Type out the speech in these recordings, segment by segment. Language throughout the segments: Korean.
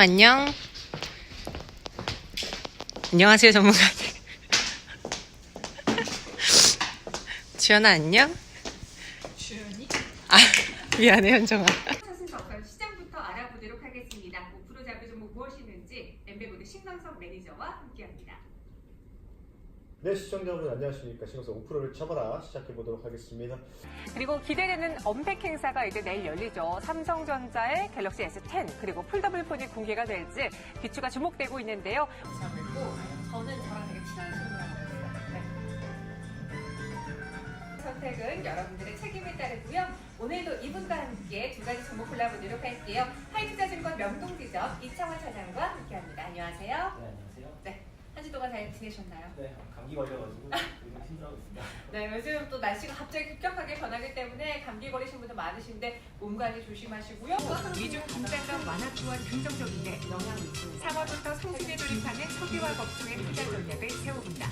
감독님 안녕. 안녕하세요 전문가님. 지연아 안녕. 주연이? 아 미안해 현정아. 시장부터 알아보도록 하겠습니다. 5% 자부 종목 무엇이 있는지 엠베보드 신광석 매니저와 함께합니다. 네, 시청자분 안녕하십니까. 신호서 5%를 쳐봐라 시작해 보도록 하겠습니다. 그리고 기대되는 언팩 행사가 이제 내일 열리죠. 삼성전자의 갤럭시 S10 그리고 폴더블 폰이 공개가 될지 비추가 주목되고 있는데요. 저는 저랑 되게 친한 친구라고 선택은 여러분들의 책임에 따르고요. 오늘도 이분과 함께 두 가지 종목 골라보도록 할게요. 하이투자증권 명동 지점 이창원 차장과 함께합니다. 안녕하세요. 네, 안녕하세요. 네, 한주 동안 잘 지내셨나요? 네, 감기 걸려가지고 요즘 힘들어하고 있습니다. 네, 요즘 또 날씨가 갑자기 급격하게 변하기 때문에 감기 걸리신 분들 많으신데 몸 관리 조심하시고요. 미중 긴장감 완화 또한 긍정적인데 영향을 미치는 3월부터 상승에 돌입하는 석유화 법중의 투자 전략을 세워본다.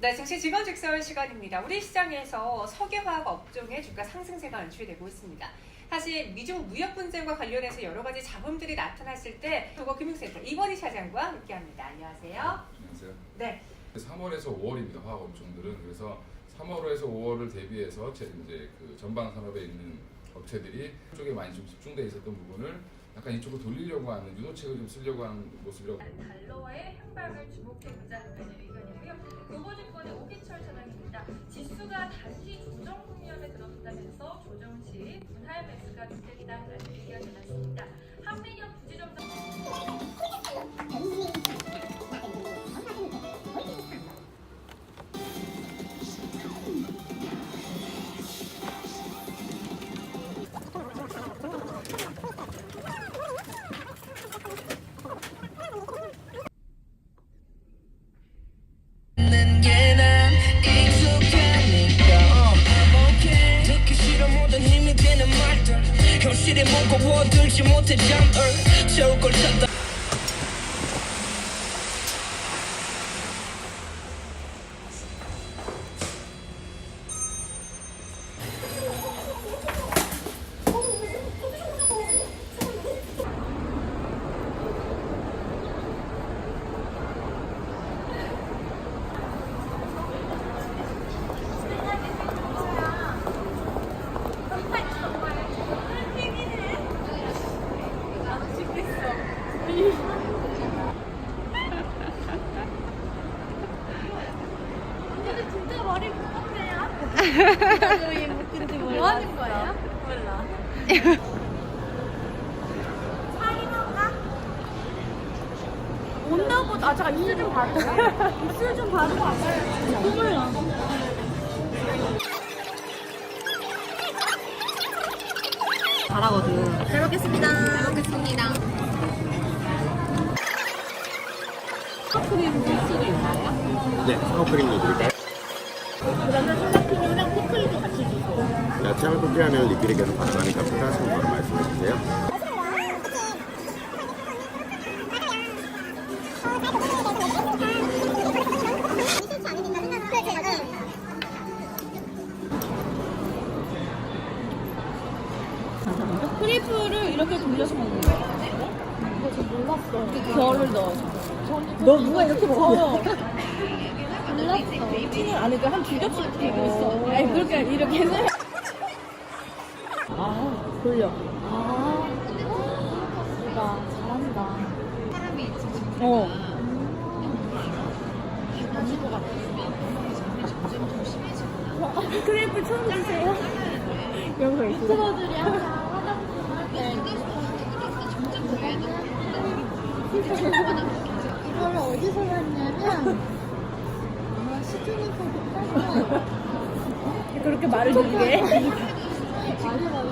네, 증시 직원 직설 시간입니다. 우리 시장에서 석유화학 업종의 주가 상승세가 연출되고 있습니다. 사실 미중 무역 분쟁과 관련해서 여러 가지 잡음들이 나타났을 때 도거금융센터 이건희 차장과 함께합니다. 안녕하세요. 안녕하세요. 네, 3월에서 5월입니다. 화학 업종들은 그래서 3월에서 5월을 대비해서 제 이제 그 전방 산업에 있는 업체들이 쪽에 많이 좀 집중돼 있었던 부분을 약간 이쪽으로 돌리려고 하는 유도책을 좀 쓰려고 하는 모습이라고 달러의 향방을 주목해보자는 의견이고요. 노보증권의 오기철 차장입니다. 지수가 단기 조정 국면에 들어섰다면서 조정 시 분할 매수가 주택이다라는 의견이 났습니다. 한미년 부지점장 들지 못해 잠을 채 찾다 진짜 머리 무겁네요. 뭐 하는 거예요? 몰라. 온다고 아 잠깐 입술 좀 바르고 입술 좀 바르고 왔어요. 몰라. 잘하거든. 잘 먹겠습니다. 잘 먹겠습니다. 네, 스노클링도 드릴까요? 그러면 생각피누랑 피클도 같이 주세요. 야채를 포기하면 리필이 계속 가능하니까 필요하시면 바로 말씀해 주세요. 크리프를 이렇게 돌려서 먹는 저 몰랐어. 결을 넣어서. 너 누가 이렇게 먹어? 몰랐어. 팅을 안 해도 한두 겹씩 이렇게 있어. 아니 그렇게 이렇게 해서. 아 돌려. 아. 나 잘한다. 사람이 어. 아닌 것 같아. 크레이프 처음 드세요? 영상 있어. 유튜버들이 항상 이거를 어디서 샀냐면 아마 시중에서 샀어. 그렇게 말을 듣게? 맞아 맞아.